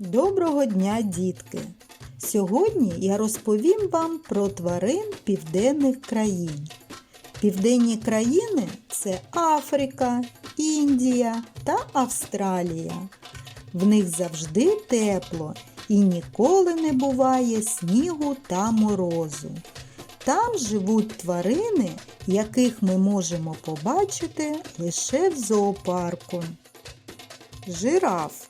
Доброго дня, дітки! Сьогодні я розповім вам про тварин південних країн. Південні країни це Африка, Індія та Австралія. В них завжди тепло і ніколи не буває снігу та морозу. Там живуть тварини, яких ми можемо побачити лише в зоопарку. Жираф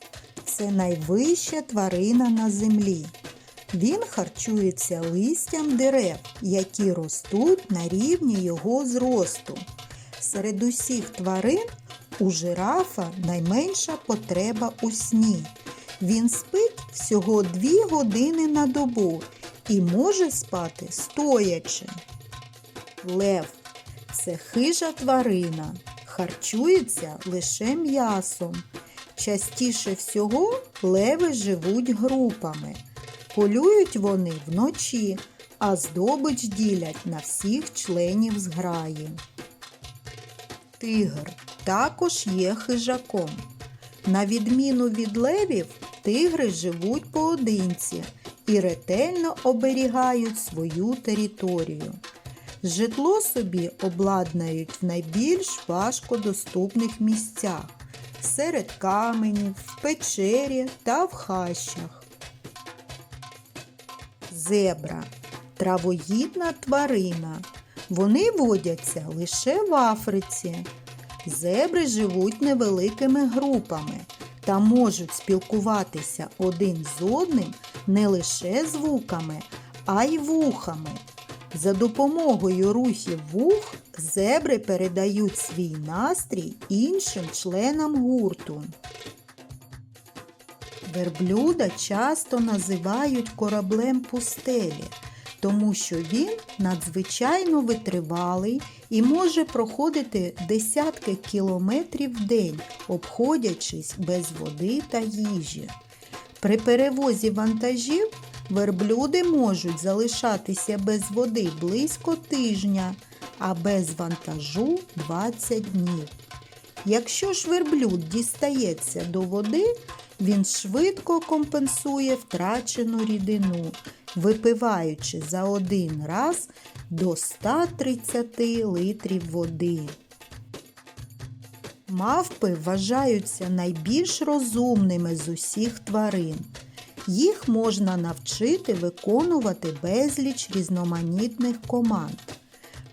це найвища тварина на землі. Він харчується листям дерев, які ростуть на рівні його зросту. Серед усіх тварин у жирафа найменша потреба у сні. Він спить всього 2 години на добу і може спати стоячи. Лев це хижа тварина, харчується лише м'ясом. Частіше всього леви живуть групами. Полюють вони вночі, а здобич ділять на всіх членів зграї. Тигр також є хижаком. На відміну від левів, тигри живуть поодинці і ретельно оберігають свою територію. Житло собі обладнають в найбільш важкодоступних місцях серед каменів, в печері та в хащах. Зебра травоїдна тварина. Вони водяться лише в Африці. Зебри живуть невеликими групами та можуть спілкуватися один з одним не лише звуками, а й вухами. За допомогою рухів вух зебри передають свій настрій іншим членам гурту. Верблюда часто називають кораблем пустелі, тому що він надзвичайно витривалий і може проходити десятки кілометрів в день, обходячись без води та їжі. При перевозі вантажів верблюди можуть залишатися без води близько тижня, а без вантажу 20 днів. Якщо ж верблюд дістається до води, він швидко компенсує втрачену рідину, випиваючи за один раз до 130 литрів води. Мавпи вважаються найбільш розумними з усіх тварин. Їх можна навчити виконувати безліч різноманітних команд.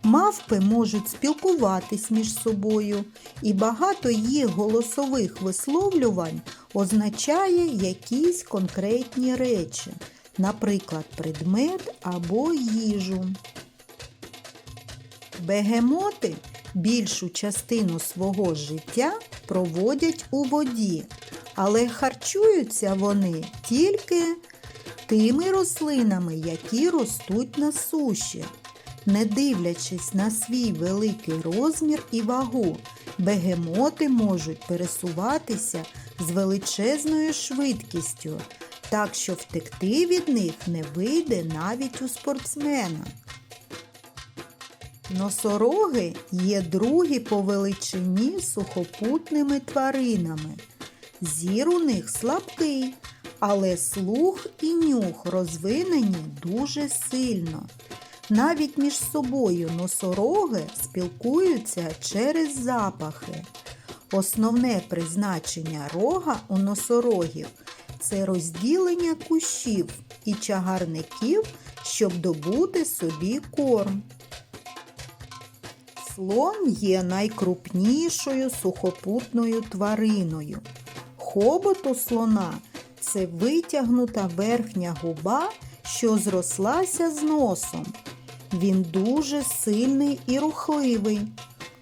Мавпи можуть спілкуватись між собою, і багато їх голосових висловлювань означає якісь конкретні речі, наприклад, предмет або їжу. Бегемоти більшу частину свого життя проводять у воді, але харчуються вони тільки тими рослинами, які ростуть на суші. Не дивлячись на свій великий розмір і вагу, бегемоти можуть пересуватися з величезною швидкістю, так що втекти від них не вийде навіть у спортсмена. Носороги є другі по величині сухопутними тваринами. Зір у них слабкий, але слух і нюх розвинені дуже сильно. Навіть між собою носороги спілкуються через запахи. Основне призначення рога у носорогів це розділення кущів і чагарників, щоб добути собі корм. Слон є найкрупнішою сухопутною твариною. Хобот у слона це витягнута верхня губа, що зрослася з носом. Він дуже сильний і рухливий.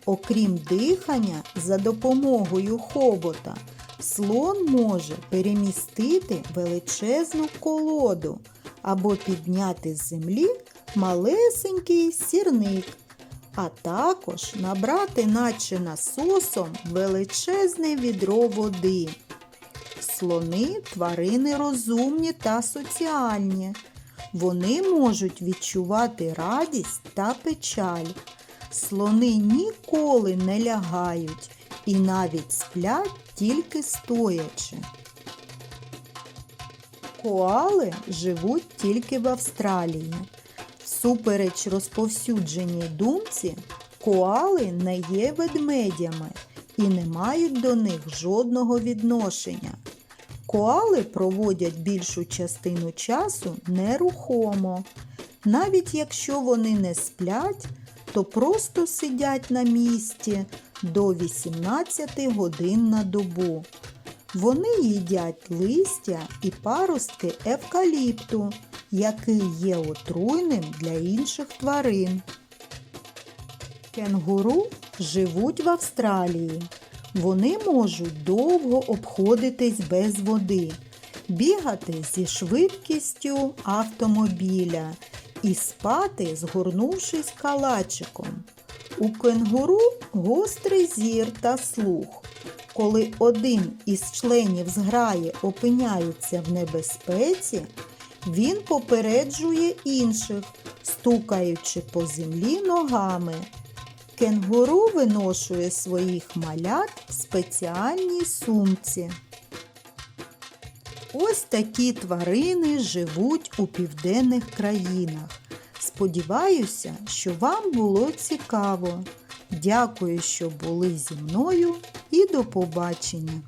Окрім дихання, за допомогою хобота, слон може перемістити величезну колоду або підняти з землі малесенький сірник, а також набрати, наче насосом, величезне відро води. Слони тварини розумні та соціальні. Вони можуть відчувати радість та печаль. Слони ніколи не лягають і навіть сплять тільки стоячи. Коали живуть тільки в Австралії. Всупереч розповсюдженій думці, коали не є ведмедями і не мають до них жодного відношення. Коали проводять більшу частину часу нерухомо. Навіть якщо вони не сплять, то просто сидять на місці до 18 годин на добу. Вони їдять листя і паростки евкаліпту, який є отруйним для інших тварин. Кенгуру живуть в Австралії. Вони можуть довго обходитись без води, бігати зі швидкістю автомобіля і спати, згорнувшись калачиком. У кенгуру гострий зір та слух. Коли один із членів зграї опиняється в небезпеці, він попереджує інших, стукаючи по землі ногами. Кенгуру виношує своїх малят в спеціальній сумці. Ось такі тварини живуть у південних країнах. Сподіваюся, що вам було цікаво. Дякую, що були зі мною і до побачення!